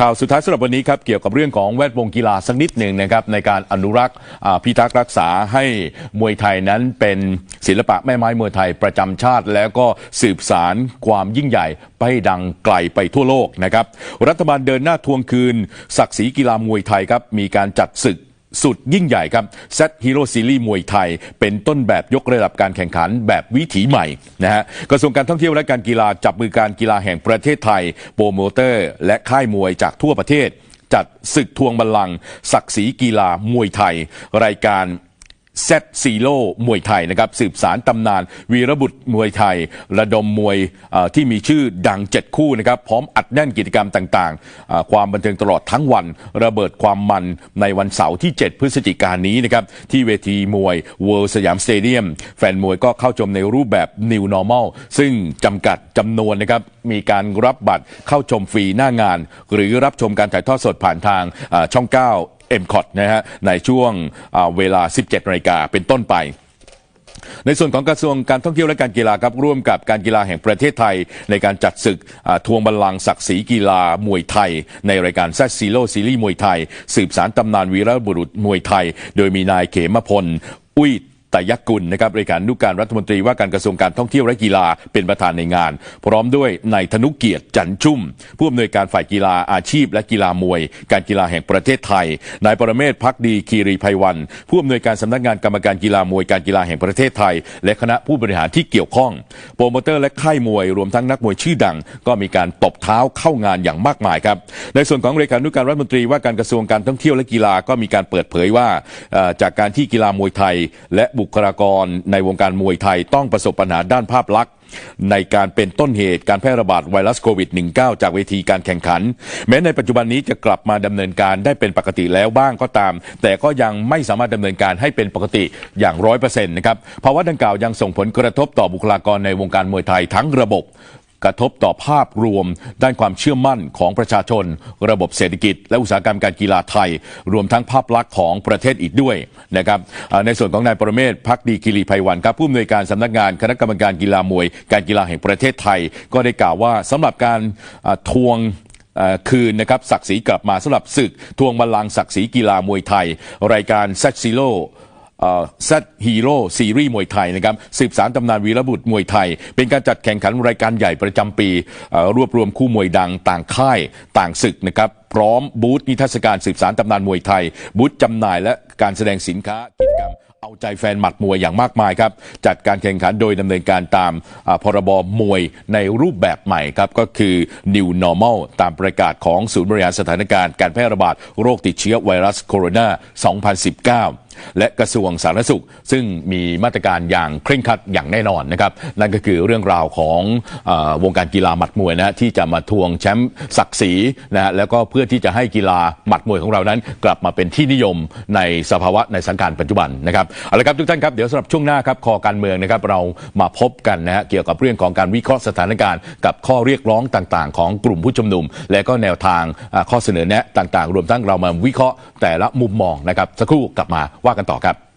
ข่าวสุดท้ายสำหรับวันนี้ครับเกี่ยวกับเรื่องของแวดวงกีฬาสักนิดหนึ่งนะครับในการอนุรักษ์พิทักษ์รักษาให้มวยไทยนั้นเป็นศิลปะแม่ไม้มวยไทยประจำชาติ แล้วก็สืบสารความยิ่งใหญ่ไปดังไกลไปทั่วโลกนะครับรัฐบาลเดินหน้าทวงคืน ศักดิ์ศรีกีฬามวยไทยครับมีการจัดศึก สุดยิ่งใหญ่ครับเซตฮีโร่ซีรีส์มวยไทย เป็นต้นแบบยกระดับการแข่งขันแบบวิถีใหม่นะฮะกระทรวงการท่องเที่ยวและการกีฬาจับมือการกีฬาแห่งประเทศไทย โปรโมเตอร์ และค่ายมวยจากทั่วประเทศ จัดศึกทวงบัลลังก์ศักดิ์ศรีกีฬามวยไทย รายการ เซตซีโร่มวยไทยนะครับสืบสารตำนาน วีรบุตรมวยไทย ระดมมวยที่มีชื่อดัง 7 คู่นะครับพร้อมอัดแน่นกิจกรรมต่างๆ ความบันเทิงตลอดทั้งวัน ระเบิดความมันในวันเสาร์ที่ 7 พฤศจิกายนนี้นะครับที่เวทีมวย World สยามสเตเดียม แฟนมวยก็เข้าชมในรูปแบบ New Normal ซึ่งจำกัดจำนวนนะครับมีการรับบัตรเข้าชมฟรีหน้างาน หรือรับชมการถ่ายทอดสดผ่านทางอ่าช่อง 9 m c o t นะฮะในช่วงเวลา 17นาฬิกาเป็นต้นไปในส่วนของกระทรวงการท่องเที่ยวและการกีฬาครับร่วมกับการกีฬาแห่งประเทศไทย ในการจัดศึกทวงบัลลังก์ศักดิ์ศรีกีฬามวยไทย ในรายการแซดซีโร่ซีรีส์มวยไทย สืบสารตำนานวีรบุรุษมวยไทย โดยมีนายเขมพล อุ้ย ตยกุลนะครับเลขานุการรัฐมนตรีว่าการกระทรวงการท่องเที่ยวและกีฬาเป็นประธานในงาน พร้อมด้วยนายธนุเกียรติจันชุ่ม ผู้อำนวยการฝ่ายกีฬาอาชีพ และกีฬามวย การกีฬาแห่งประเทศไทยนายปรเมศพักดีคีรีภัยวัน ผู้อำนวยการสำนักงานกรรมการกีฬามวยการกีฬาแห่งประเทศไทย และคณะผู้บริหารที่เกี่ยวข้อง โปรโมเตอร์และค่ายมวยรวมทั้งนักมวยชื่อดัง ก็มีการตบเท้าเข้างานอย่างมากมายครับในส่วนของเลขานุการรัฐมนตรีว่าการกระทรวงการท่องเที่ยวและกีฬาก็มีการเปิดเผยว่าจากการที่กีฬามวยไทยและบุคลากรในวงการมวยไทยต้องประสบปัญหาด้านภาพลักษณ์ ในการเป็นต้นเหตุการแพร่ระบาดไวรัสโควิด -19 จากเวทีการแข่งขัน แม้ในปัจจุบันนี้จะกลับมาดำเนินการได้เป็นปกติแล้วบ้างก็ตาม แต่ก็ยังไม่สามารถดำเนินการให้เป็นปกติอย่างร้อยเปอร์เซ็นต์นะครับภาวะดังกล่าวยังส่งผลกระทบต่อบุคลากรในวงการมวยไทยทั้งระบบ กระทบต่อภาพรวม ด้านความเชื่อมั่นของประชาชน ระบบเศรษฐกิจ และอุตสาหกรรมการกีฬาไทย รวมทั้งภาพลักษณ์ของประเทศอีกด้วยนะครับในส่วนของนายประเมศพักดีกิรีภัยวันครับผู้อำนวยการสำนักงานคณะกรรมการกีฬามวย การกีฬาแห่งประเทศไทย ก็ได้กล่าวว่าสำหรับการทวงคืนนะครับศักดิ์ศรีกลับมาสำหรับศึก ทวงบัลลังก์ศักดิ์ศรีกีฬามวยไทย รายการแซดซีโร่ แซดฮีโร่ซีรีส์มวยไทยนะครับสืบสารตำนานวีรบุตรมวยไทย เป็นการจัดแข่งขันรายการใหญ่ประจำปีรวบรวมคู่มวยดังต่างค่ายต่างศึกนะครับพร้อมบูธนิทรรศการสืบสารตำนานมวยไทย บูธจำหน่ายและการแสดงสินค้ากิจกรรม เอาใจแฟนหมัดมวยอย่างมากมายครับ จัดการแข่งขันโดยดำเนินการตามพรบมวยในรูปแบบใหม่ครับ ก็คือ New Normal ตามประกาศของศูนย์บริหารสถานการณ์การแพร่ระบาดโรคติดเชื้อไวรัสโคโรนา 2019 และกระทรวงสาธารณสุข ซึ่งมีมาตรการอย่างเคร่งครัดอย่างแน่นอนนะครับ นั่นก็คือเรื่องราวของอวงการกีฬาหมัดมวยนะที่จะมาทวงแชมป์ศักดิ์ศรีนะฮะแล้วก็เพื่อที่จะให้กีฬาหมัดมวยของเรานั้น กลับมาเป็นที่นิยมในสภาวะในสถานการปัจจุบันนะครับเอาละครับทุกท่านครับเดี๋ยวสำหรับช่วงหน้าครับคอการเมืองนะครับเรามาพบกันนะฮะเกี่ยวกับเรื่องของการวิเคราะห์สถานการณ์กับข้อเรียกร้องต่างๆ ของกลุ่มผู้ชุมนุม และก็แนวทางข้อเสนอแนะต่างๆ รวมทั้งเรามาวิเคราะห์แต่ละมุมมองนะครับสักครู่กลับมาว่ากันต่อครับ